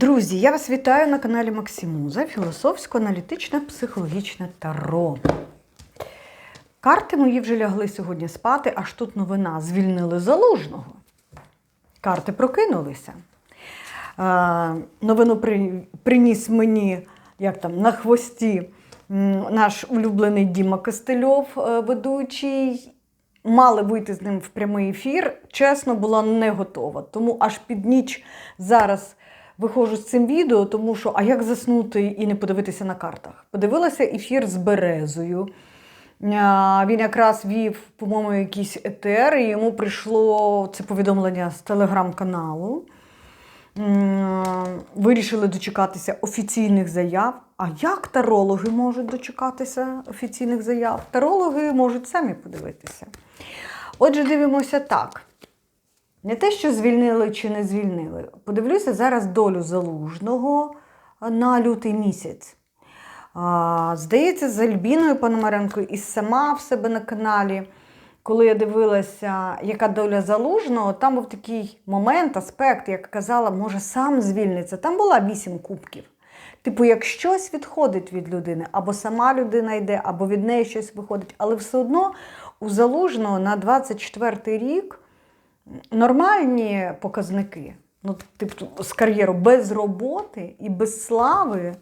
Друзі, я вас вітаю на каналі Максимуза, філософсько-аналітичне психологічне таро. Карти мої вже лягли сьогодні спати, аж тут новина звільнили залужного. Карти прокинулися. Е, новину при- приніс мені, як там, на хвості наш улюблений Діма Костельов, е, ведучий. Мали вийти з ним в прямий ефір. Чесно, була не готова. Тому аж під ніч зараз виходжу з цим відео, тому що а як заснути і не подивитися на картах? Подивилася ефір з Березою. Він якраз вів, по-моєму, якийсь етер, і йому прийшло це повідомлення з телеграм-каналу. Вирішили дочекатися офіційних заяв. А як тарологи можуть дочекатися офіційних заяв? Тарологи можуть самі подивитися. Отже, дивимося так. Не те, що звільнили чи не звільнили. Подивлюся зараз долю залужного на лютий місяць. А, Здається, з Альбіною Пономаренко і сама в себе на каналі, коли я дивилася, яка доля залужного, там був такий момент, аспект, як казала, може сам звільниться. Там була вісім кубків. Типу, як щось відходить від людини, або сама людина йде, або від неї щось виходить. Але все одно у залужного на 24 рік нормальні показники. Ну, типу, з кар'єру без роботи і без слави,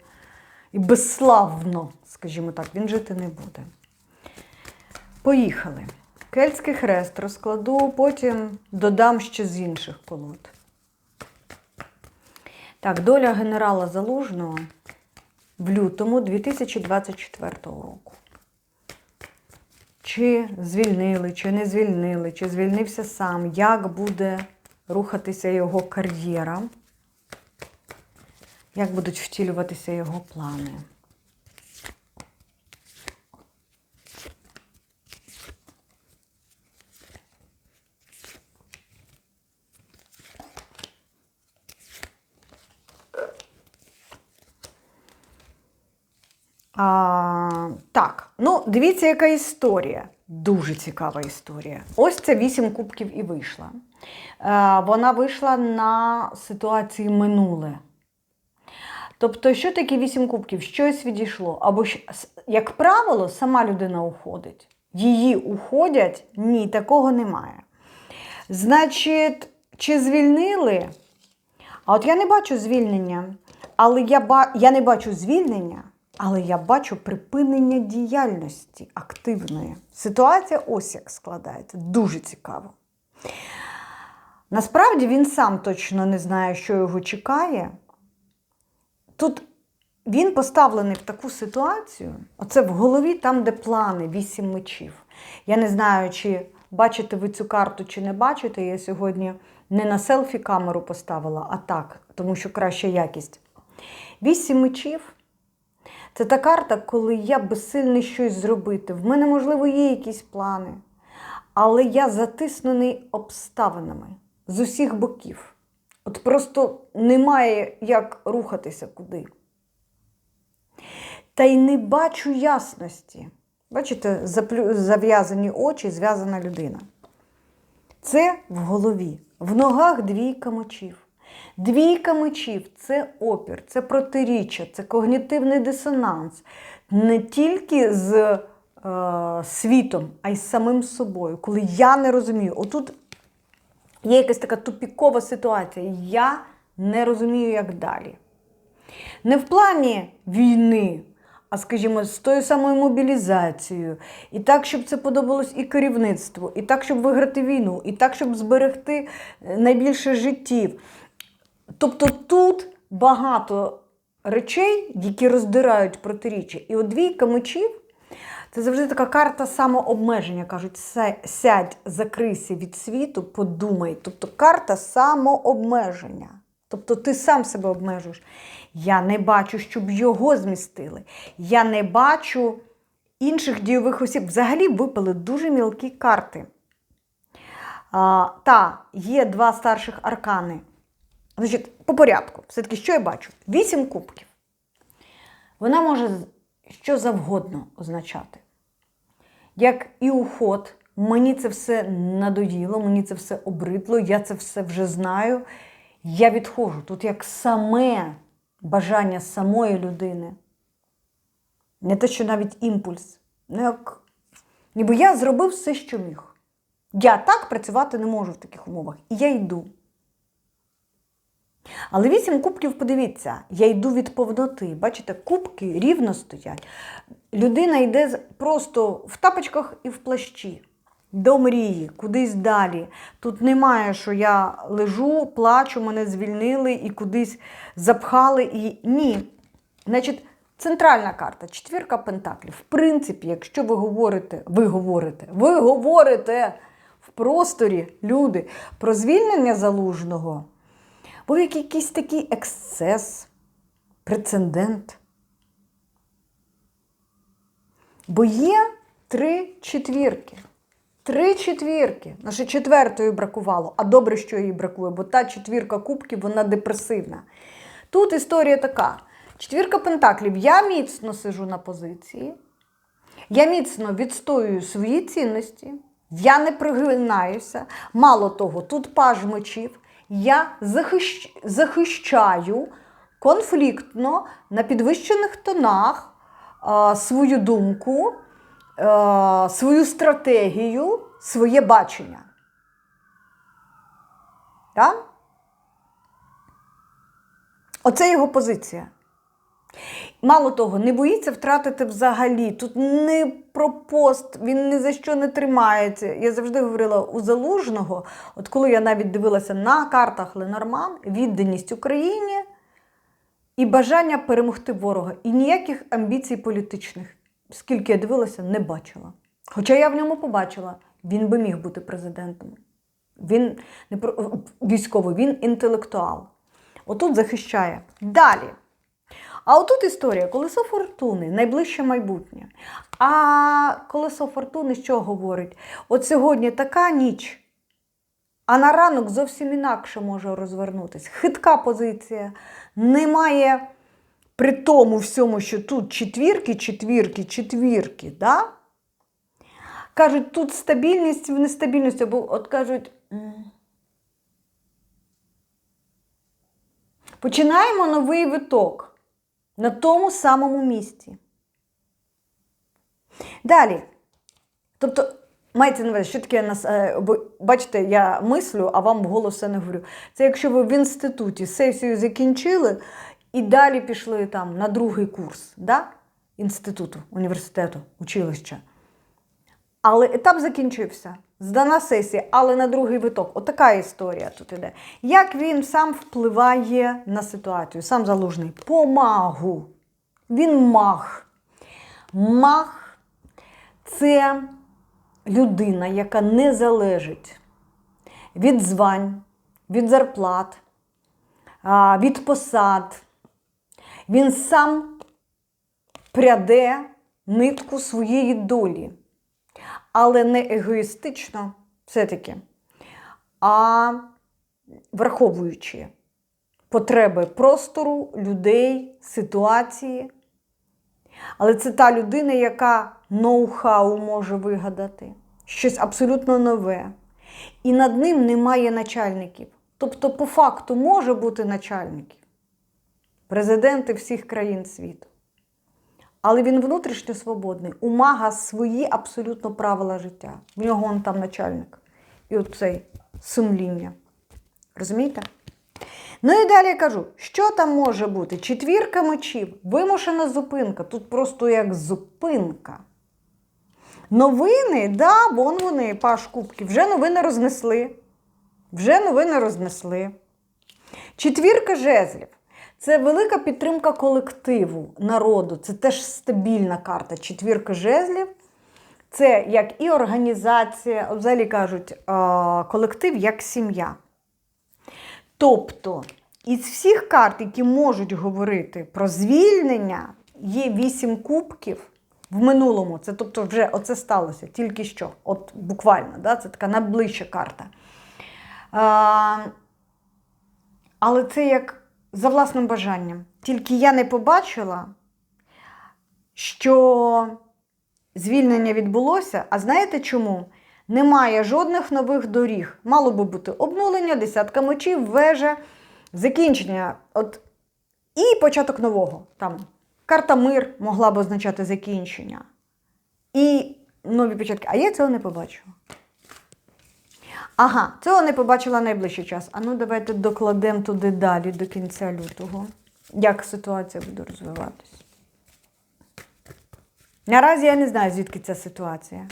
і безславно, скажімо так, він жити не буде. Поїхали. Кельтський хрест розкладу, потім додам ще з інших колод. Так, доля генерала Залужного в лютому 2024 року. Чи звільнили, чи не звільнили, чи звільнився сам, як буде рухатися його кар'єра, як будуть втілюватися його плани. А, так, ну дивіться, яка історія. Дуже цікава історія. Ось це вісім кубків і вийшла. Е, вона вийшла на ситуації минуле. Тобто, що таке вісім кубків? Щось відійшло. Або, с- як правило, сама людина уходить. Її уходять? Ні, такого немає. Значить, чи звільнили? А от я не бачу звільнення, але я, ба... я не бачу звільнення, але я бачу припинення діяльності активної. Ситуація ось як складається. Дуже цікаво. Насправді він сам точно не знає, що його чекає. Тут він поставлений в таку ситуацію, оце в голові, там, де плани, вісім мечів. Я не знаю, чи бачите ви цю карту, чи не бачите. Я сьогодні не на селфі камеру поставила, а так, тому що краща якість. Вісім мечів це та карта, коли я безсильний щось зробити. В мене, можливо, є якісь плани, але я затиснений обставинами з усіх боків. От просто немає як рухатися куди. Та й не бачу ясності. Бачите, зав'язані очі, зв'язана людина. Це в голові. В ногах двійка мечів. Двійка мечів це опір, це протиріччя, це когнітивний дисонанс. Не тільки з е, світом, а й з самим собою. Коли я не розумію, отут є якась така тупікова ситуація. Я не розумію, як далі. Не в плані війни, а скажімо, з тою самою мобілізацією, і так, щоб це подобалось і керівництву, і так, щоб виграти війну, і так, щоб зберегти е, найбільше життів. Тобто тут багато речей, які роздирають протиріччя. І от двійка мечів це завжди така карта самообмеження. Кажуть, сядь, закрийся від світу, подумай. Тобто карта самообмеження. Тобто ти сам себе обмежуєш. Я не бачу, щоб його змістили. Я не бачу інших дійових осіб. Взагалі випали дуже мілкі карти. А, та, є два старших аркани. Значить, по порядку, все-таки, що я бачу? Вісім кубків. Вона може що завгодно означати. Як і уход, мені це все надоїло, мені це все обридло, я це все вже знаю. Я відходжу. Тут як саме бажання самої людини. Не те, що навіть імпульс. Ну, як... Ніби я зробив все, що міг. Я так працювати не можу в таких умовах. І я йду. Але вісім кубків, подивіться, я йду від повноти. Бачите, кубки рівно стоять. Людина йде просто в тапочках і в плащі. До мрії, кудись далі. Тут немає, що я лежу, плачу, мене звільнили і кудись запхали. І... Ні. Значить, центральна карта, четвірка пентаклів. В принципі, якщо ви говорите, ви говорите, ви говорите в просторі, люди, про звільнення залужного, був якийсь такий ексцес, прецедент. Бо є три четвірки. Три четвірки. Наше четвертої бракувало. А добре, що їй бракує, бо та четвірка кубків, вона депресивна. Тут історія така: четвірка пентаклів. Я міцно сижу на позиції, я міцно відстоюю свої цінності, я не пригинаюся. Мало того, тут паж мечів. Я захищ... захищаю конфліктно на підвищених тонах е, свою думку, е, свою стратегію, своє бачення. Так? Оце його позиція. Мало того, не боїться втратити взагалі. Тут не про пост, він ні за що не тримається. Я завжди говорила у залужного, от коли я навіть дивилася на картах Ленорман, відданість Україні і бажання перемогти ворога. І ніяких амбіцій політичних, скільки я дивилася, не бачила. Хоча я в ньому побачила, він би міг бути президентом. Він не про військовий, він інтелектуал. Отут захищає. Далі. А отут історія колесо фортуни, найближче майбутнє. А колесо фортуни що говорить? От сьогодні така ніч, а на ранок зовсім інакше може розвернутися. Хитка позиція. Немає при тому всьому, що тут четвірки, четвірки, четвірки. Да? Кажуть, тут стабільність в нестабільності, або от кажуть. Починаємо новий виток на тому самому місці. Далі. Тобто, мається на увазі, що таке нас. е, Бачите, я мислю, а вам вголос все не говорю. Це якщо ви в інституті сесію закінчили і далі пішли там на другий курс да? інституту, університету, училища. Але етап закінчився. Здана сесія, але на другий виток. Отака історія тут іде. Як він сам впливає на ситуацію? Сам залужний. Помагу. Він маг. Маг це людина, яка не залежить від звань, від зарплат, від посад. Він сам пряде нитку своєї долі але не егоїстично все-таки, а враховуючи потреби простору, людей, ситуації. Але це та людина, яка ноу-хау може вигадати, щось абсолютно нове. І над ним немає начальників. Тобто, по факту може бути начальників, президенти всіх країн світу. Але він внутрішньо свободний. У мага свої абсолютно правила життя. В нього он там начальник. І оцей сумління. Розумієте? Ну і далі я кажу, що там може бути? Четвірка мечів, вимушена зупинка. Тут просто як зупинка. Новини, да, вон вони, паш кубки, вже новини рознесли. Вже новини рознесли. Четвірка жезлів. Це велика підтримка колективу, народу. Це теж стабільна карта. Четвірка жезлів. Це як і організація, взагалі кажуть, колектив як сім'я. Тобто, із всіх карт, які можуть говорити про звільнення, є вісім кубків в минулому. Це тобто вже оце сталося тільки що. От буквально, да? це така найближча карта. А, але це як за власним бажанням. Тільки я не побачила, що звільнення відбулося. А знаєте чому? Немає жодних нових доріг. Мало би бути обнулення, десятка мечів, вежа, закінчення. От, і початок нового. Там карта мир могла б означати закінчення. І нові початки. А я цього не побачила. Ага, цього не побачила найближчий час. А ну давайте докладемо туди далі до кінця лютого. Як ситуація буде розвиватись? Наразі я не знаю, звідки ця ситуація.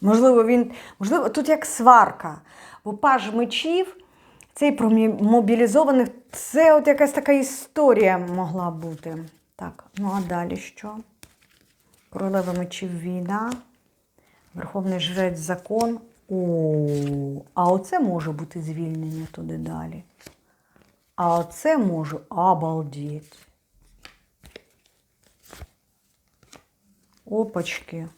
Можливо, він. Можливо, тут як сварка. Бо паж мечів, цей про мобілізованих, це от якась така історія могла бути. Так, ну а далі що? Королева мечів війна, Верховний жрець закон. О, а оце може бути звільнення туди далі. А оце може обалдеть. Опачки.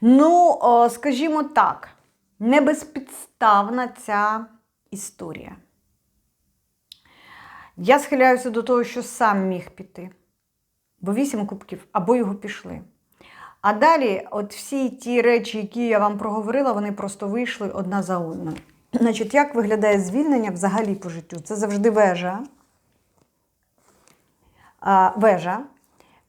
Ну, скажімо так, не безпідставна ця історія. Я схиляюся до того, що сам міг піти. Бо вісім кубків або його пішли. А далі, от всі ті речі, які я вам проговорила, вони просто вийшли одна за одною. Значить, як виглядає звільнення взагалі по життю? Це завжди вежа. А, вежа.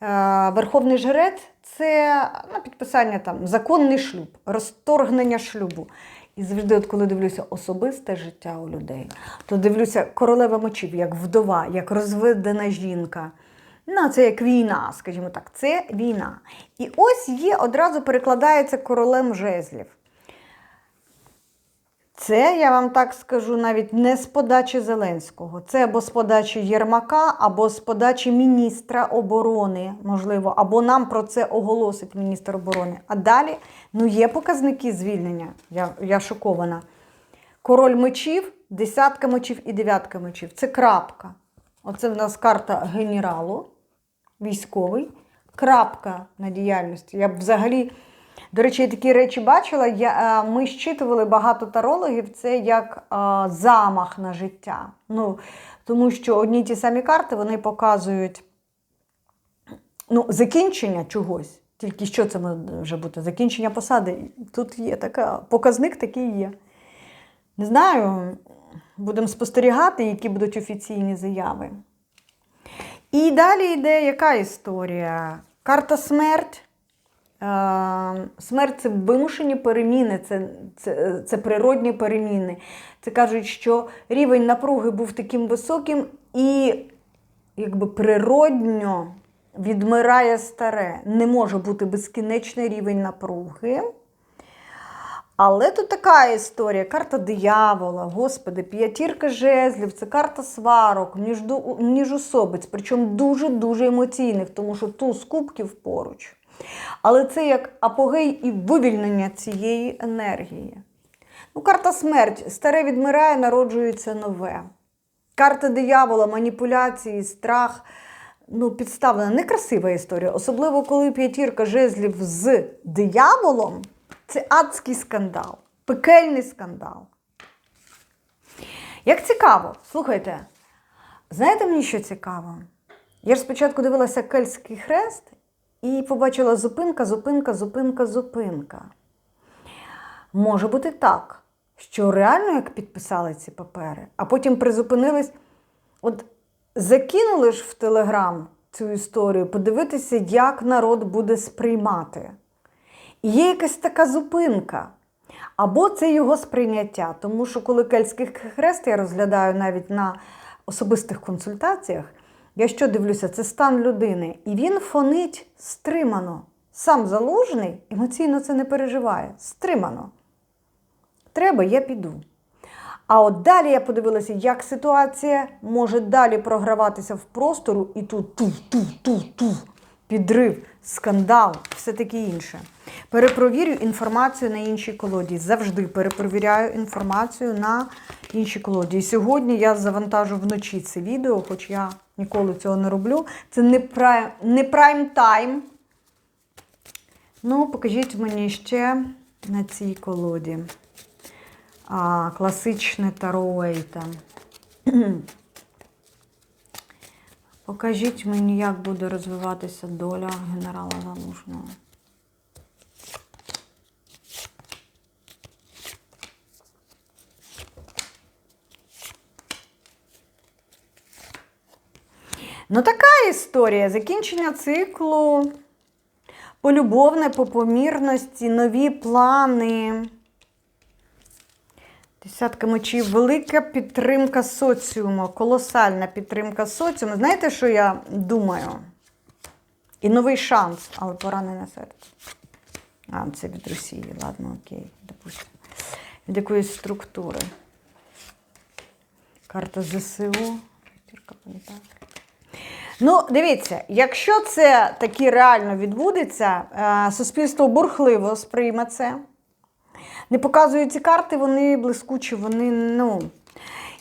Е, Верховний жрець це на підписання там законний шлюб, розторгнення шлюбу. І завжди, от коли дивлюся особисте життя у людей, то дивлюся королева мечів, як вдова, як розведена жінка. Ну, це як війна, скажімо так, це війна. І ось є, одразу перекладається королем жезлів. Це, я вам так скажу, навіть не з подачі Зеленського. Це або з подачі Єрмака, або з подачі міністра оборони, можливо, або нам про це оголосить міністр оборони. А далі ну, є показники звільнення. Я, я шокована. Король мечів, десятка мечів і дев'ятка мечів. Це крапка. Оце в нас карта генералу, військовий, крапка на діяльності. Я б взагалі. До речі, я такі речі бачила. Я, е, ми щитували багато тарологів це як е, замах на життя. Ну, тому що одні ті самі карти вони показують ну, закінчення чогось. Тільки що це може бути? Закінчення посади. Тут є така, показник такий є. Не знаю, будемо спостерігати, які будуть офіційні заяви. І далі йде яка історія? Карта смерть. Е, Смерть це вимушені переміни, це, це, це природні переміни. Це кажуть, що рівень напруги був таким високим і якби природньо відмирає старе. Не може бути безкінечний рівень напруги. Але тут така історія: карта диявола, господи, п'ятірка жезлів, це карта сварок, міжособиць, причому дуже-дуже емоційних, тому що туз кубків поруч. Але це як апогей і вивільнення цієї енергії. Ну, карта смерть. Старе відмирає, народжується нове. Карта диявола, маніпуляції, страх. Ну, підставлена. Некрасива історія. Особливо, коли п'ятірка жезлів з дияволом це адський скандал, пекельний скандал. Як цікаво, слухайте, знаєте мені, що цікаво? Я ж спочатку дивилася Кельтський хрест і побачила зупинка, зупинка, зупинка, зупинка. Може бути так, що реально як підписали ці папери, а потім призупинились. От закинули ж в Телеграм цю історію, подивитися, як народ буде сприймати. І є якась така зупинка. Або це його сприйняття. Тому що коли Кельтський хрест я розглядаю навіть на особистих консультаціях, я що дивлюся, це стан людини. І він фонить стримано. Сам залужний емоційно це не переживає. Стримано. Треба, я піду. А от далі я подивилася, як ситуація може далі програватися в простору, і тут ту-ту-ту-ту, підрив, скандал, все таке інше. Перепровірю інформацію на іншій колоді. Завжди перепровіряю інформацію на іншій колоді. І сьогодні я завантажу вночі це відео, хоч я ніколи цього не роблю. Це не прайм, не прайм тайм. Ну, покажіть мені ще на цій колоді. А, класичне Таро Уейта. Покажіть мені, як буде розвиватися доля генерала Залужного. Ну, така історія. Закінчення циклу, полюбовне по помірності, нові плани. Десятка мечів, велика підтримка соціуму, колосальна підтримка соціуму. Знаєте, що я думаю? І новий шанс, але поранене серце. А, це від Росії, ладно, окей, допустимо. Від якоїсь структури. Карта ЗСУ. П'ятірка пентаклів. Ну, дивіться, якщо це таки реально відбудеться, е, суспільство бурхливо сприйме це. Не показують ці карти, вони блискучі, вони, ну.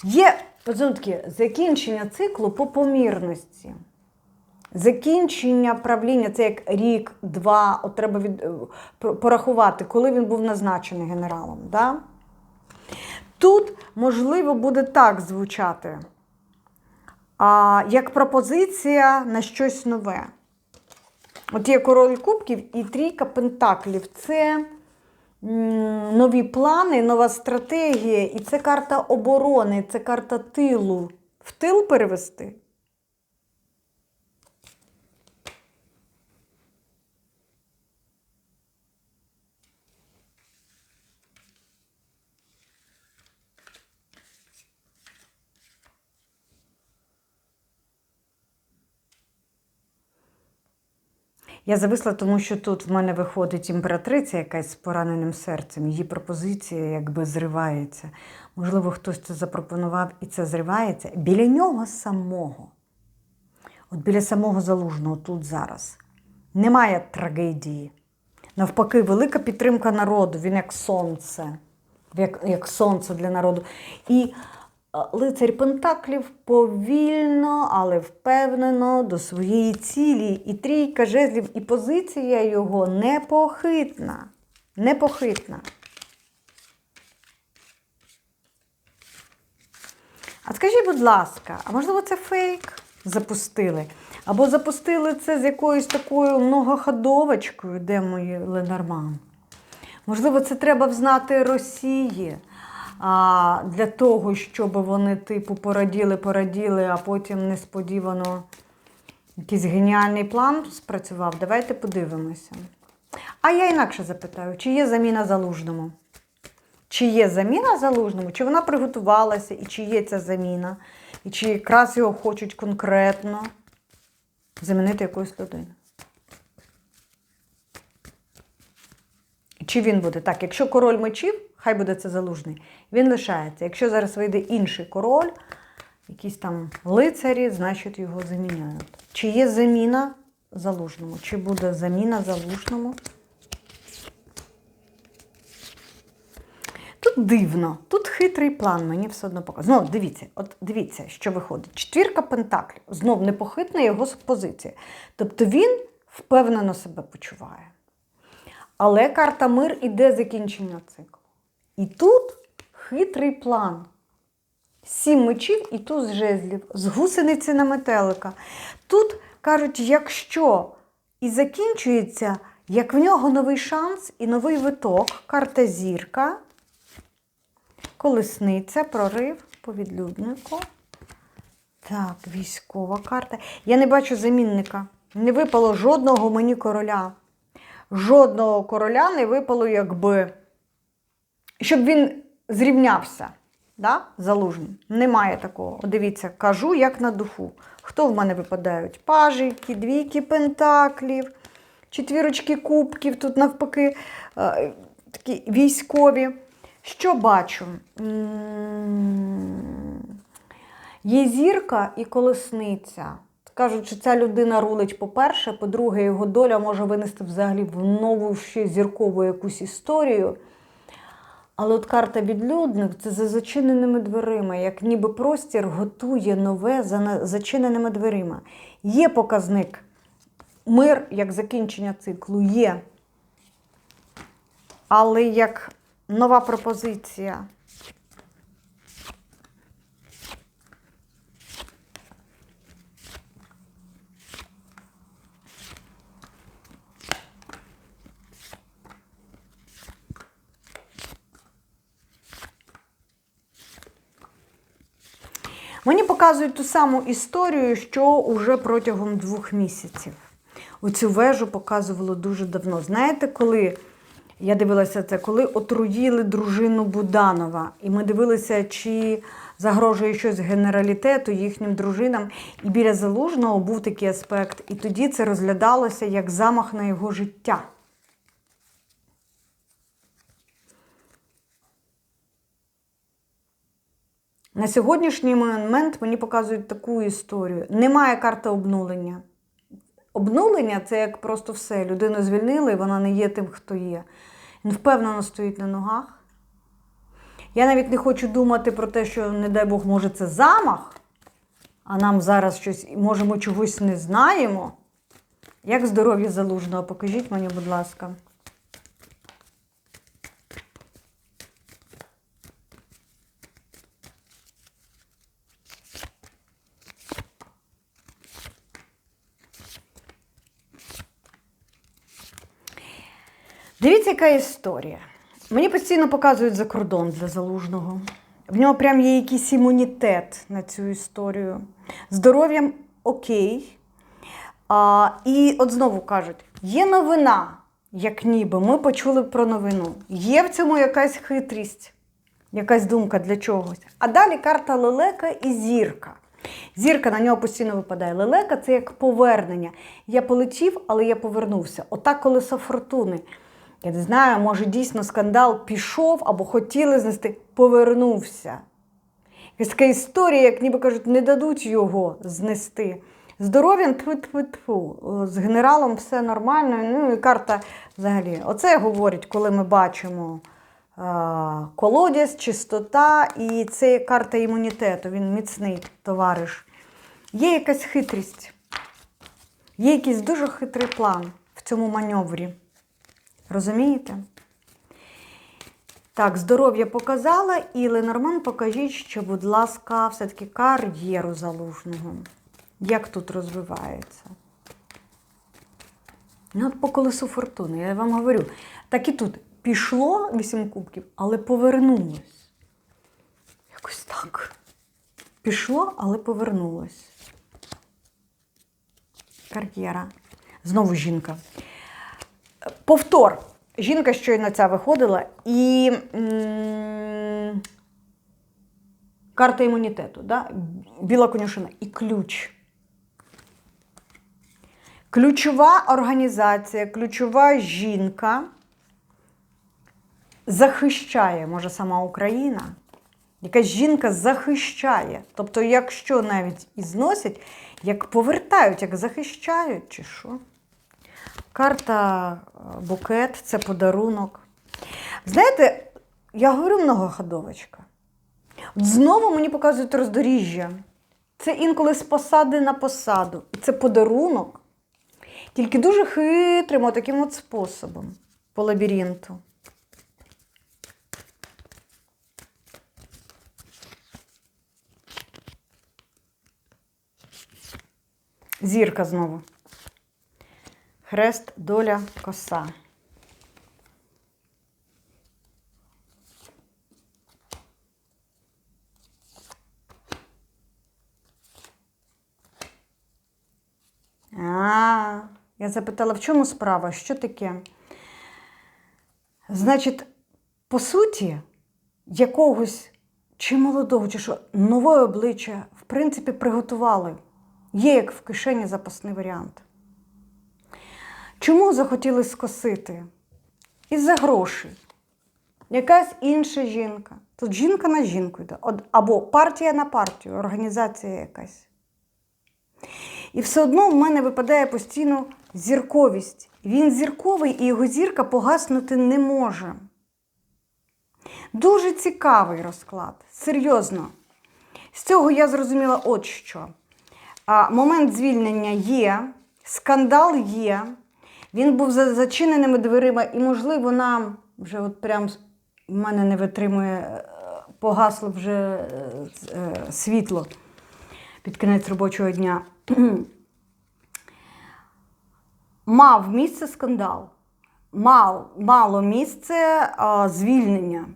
Є таки, закінчення циклу по помірності. Закінчення правління це як рік, два, от треба від, е, порахувати, коли він був назначений генералом. Да? Тут, можливо, буде так звучати, а, як пропозиція на щось нове. От є король кубків і трійка пентаклів. Це нові плани, нова стратегія, і це карта оборони, це карта тилу. В тил перевести. Я зависла, тому що тут в мене виходить імператриця якась з пораненим серцем. Її пропозиція якби зривається. Можливо, хтось це запропонував і це зривається. Біля нього самого, от біля самого залужного тут зараз, немає трагедії. Навпаки, велика підтримка народу, він як сонце, як, як сонце для народу. І е, лицар Пентаклів повільно, але впевнено до своєї цілі. І трійка жезлів, і позиція його непохитна. Непохитна. А скажіть, будь ласка, а можливо це фейк запустили? Або запустили це з якоюсь такою многоходовочкою, де мої Ленорман? Можливо, це треба взнати Росії а, для того, щоб вони, типу, пораділи, пораділи, а потім несподівано якийсь геніальний план спрацював. Давайте подивимося. А я інакше запитаю, чи є заміна залужному? Чи є заміна залужному, чи вона приготувалася, і чи є ця заміна, і чи якраз його хочуть конкретно замінити якоюсь людиною. Чи він буде? Так, якщо король мечів, хай буде це залужний, він лишається. Якщо зараз вийде інший король, якісь там лицарі, значить його заміняють. Чи є заміна залужному? Чи буде заміна залужному? Тут дивно, тут хитрий план, мені все одно показує. Знову дивіться, от дивіться, що виходить. Четвірка пентаклів. Знов непохитна його позиція. Тобто він впевнено себе почуває. Але карта мир іде закінчення циклу. І тут хитрий план. Сім мечів і туз жезлів, з гусениці на метелика. Тут кажуть, якщо і закінчується, як в нього новий шанс і новий виток, карта зірка, колесниця, прорив по відлюднику. Так, військова карта. Я не бачу замінника. Не випало жодного мені короля. Жодного короля не випало, якби. Щоб він зрівнявся. Да? Залужний. Немає такого. Дивіться, кажу, як на духу. Хто в мене випадають? Пажики, двійки пентаклів, четвірочки кубків, тут навпаки е, такі військові. Що бачу? Є зірка і колесниця. Кажуть, що ця людина рулить, по-перше, по-друге, його доля може винести взагалі в нову ще зіркову якусь історію. Але от карта відлюдник це за зачиненими дверима, як ніби простір готує нове за зачиненими дверима. Є показник. Мир як закінчення циклу є. Але як нова пропозиція. Мені показують ту саму історію, що уже протягом двох місяців. Оцю вежу показувало дуже давно. Знаєте, коли я дивилася це, коли отруїли дружину Буданова, і ми дивилися, чи загрожує щось генералітету їхнім дружинам. І біля залужного був такий аспект, і тоді це розглядалося як замах на його життя. На сьогоднішній момент мені показують таку історію. Немає карти обнулення. Обнулення це як просто все. Людину звільнили, і вона не є тим, хто є. Він впевнено стоїть на ногах. Я навіть не хочу думати про те, що, не дай Бог, може, це замах, а нам зараз щось, може, ми чогось не знаємо. Як здоров'я залужного? Покажіть мені, будь ласка. Дивіться, яка історія. Мені постійно показують за кордон для залужного. В нього прям є якийсь імунітет на цю історію. Здоров'ям окей. А, і от знову кажуть: є новина, як ніби ми почули про новину. Є в цьому якась хитрість, якась думка для чогось. А далі карта лелека і зірка. Зірка на нього постійно випадає. Лелека це як повернення. Я полетів, але я повернувся. Отак колесо фортуни. Я не знаю, може дійсно скандал пішов або хотіли знести, повернувся. Якась така історія, як ніби кажуть, не дадуть його знести. Тьфу-тьфу-тьфу. З генералом все нормально. Ну і карта взагалі. Оце говорить, коли ми бачимо а, колодязь, чистота, і це карта імунітету. Він міцний товариш. Є якась хитрість, є якийсь дуже хитрий план в цьому маневрі. Розумієте? Так, здоров'я показала, і Ленорман, покажіть, що, будь ласка, все-таки кар'єру залужного. Як тут розвивається? Ну, от по колесу фортуни, я вам говорю. Так і тут пішло вісім кубків, але повернулось. Якось так. Пішло, але повернулось. Кар'єра. Знову жінка. Повтор. Жінка щойно ця виходила, і карта імунітету, да? біла конюшина і ключ. Ключова організація, ключова жінка захищає, може, сама Україна. Якась жінка захищає. Тобто, якщо навіть і зносять, як повертають, як захищають, чи що. Карта е, букет це подарунок. Знаєте, я говорю многоходовочка. Знову мені показують роздоріжжя. Це інколи з посади на посаду. І це подарунок. Тільки дуже хитрим таким от способом по лабіринту. Зірка знову. Хрест, доля, коса. А, я запитала, в чому справа? Що таке? Значить, по суті, якогось чи молодого, чи що нове обличчя, в принципі, приготували. Є як в кишені запасний варіант. Чому захотіли скосити? Із-за грошей. Якась інша жінка. Тут жінка на жінку йде. Або партія на партію, організація якась. І все одно в мене випадає постійно зірковість. Він зірковий і його зірка погаснути не може. Дуже цікавий розклад. Серйозно. З цього я зрозуміла от що. Момент звільнення є, скандал є. Він був за зачиненими дверима, і, можливо, нам вже от прям в мене не витримує, погасло вже світло під кінець робочого дня. Мав місце скандал. Мал, мало місце а, звільнення.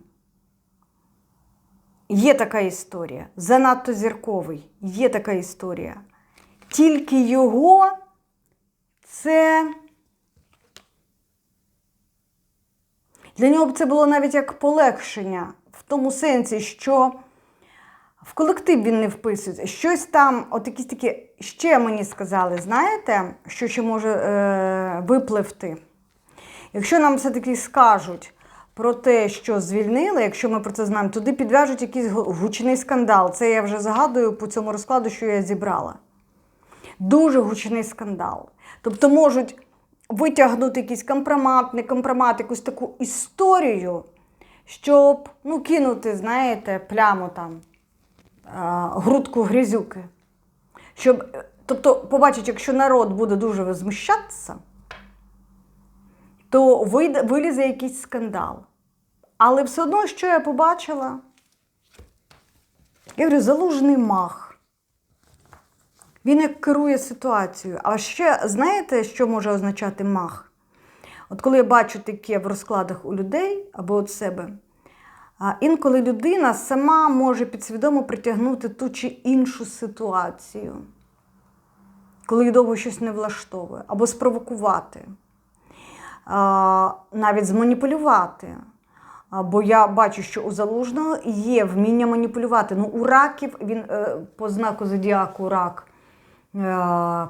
Є така історія. Занадто зірковий. Є така історія. Тільки його це. Для нього б це було навіть як полегшення, в тому сенсі, що в колектив він не вписується. Щось там, от якісь такі, ще мені сказали, знаєте, що ще може е, випливти. Якщо нам все-таки скажуть про те, що звільнили, якщо ми про це знаємо, туди підв'яжуть якийсь гучний скандал. Це я вже загадую по цьому розкладу, що я зібрала. Дуже гучний скандал. Тобто можуть витягнути якийсь компромат, не компромат, якусь таку історію, щоб ну, кинути, знаєте, пляму там, грудку грязюки. Щоб, е, тобто, побачить, якщо народ буде дуже возмущатися, то вилізе якийсь скандал. Але все одно, що я побачила, я говорю, залужний мах. Він як керує ситуацією. А ще знаєте, що може означати мах? От коли я бачу таке в розкладах у людей або от себе, інколи людина сама може підсвідомо притягнути ту чи іншу ситуацію, коли довго щось не влаштовує, або спровокувати, навіть зманіпулювати. Бо я бачу, що у залужного є вміння маніпулювати. Ну, у раків він е, по знаку зодіаку рак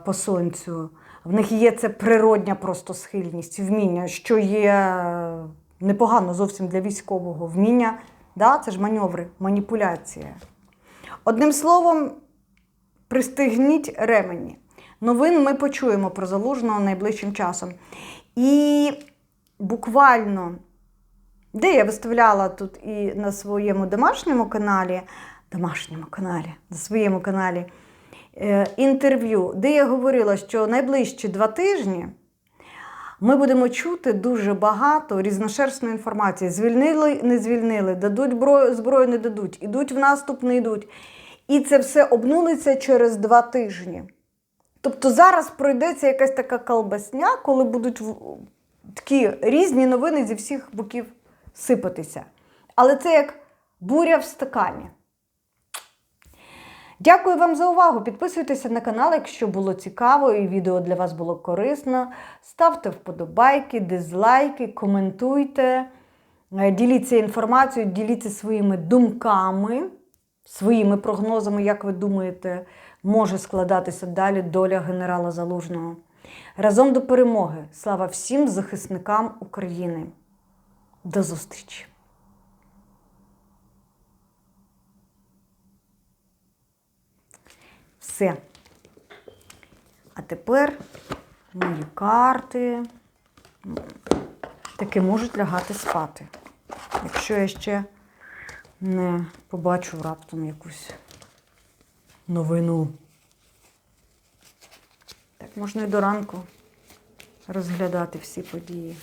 по сонцю. В них є це природня просто схильність, вміння, що є е, непогано зовсім для військового. Вміння, да, це ж маневри, маніпуляція. Одним словом, пристигніть ремені. Новин ми почуємо про залужного найближчим часом. І буквально, де я виставляла тут і на своєму домашньому каналі, домашньому каналі, на своєму каналі е, інтерв'ю, де я говорила, що найближчі два тижні ми будемо чути дуже багато різношерстної інформації. Звільнили, не звільнили, дадуть зброю, зброю не дадуть, ідуть в наступ, не йдуть. І це все обнулиться через два тижні. Тобто зараз пройдеться якась така колбасня, коли будуть такі різні новини зі всіх боків сипатися. Але це як буря в стакані. Дякую вам за увагу. Підписуйтеся на канал, якщо було цікаво і відео для вас було корисно. Ставте вподобайки, дизлайки, коментуйте, е, діліться інформацією, діліться своїми думками, своїми прогнозами, як ви думаєте, може складатися далі доля генерала Залужного. Разом до перемоги! Слава всім захисникам України! До зустрічі! Все. А тепер мої карти таки можуть лягати спати. Якщо я ще не побачу раптом якусь новину. Так можна і до ранку розглядати всі події.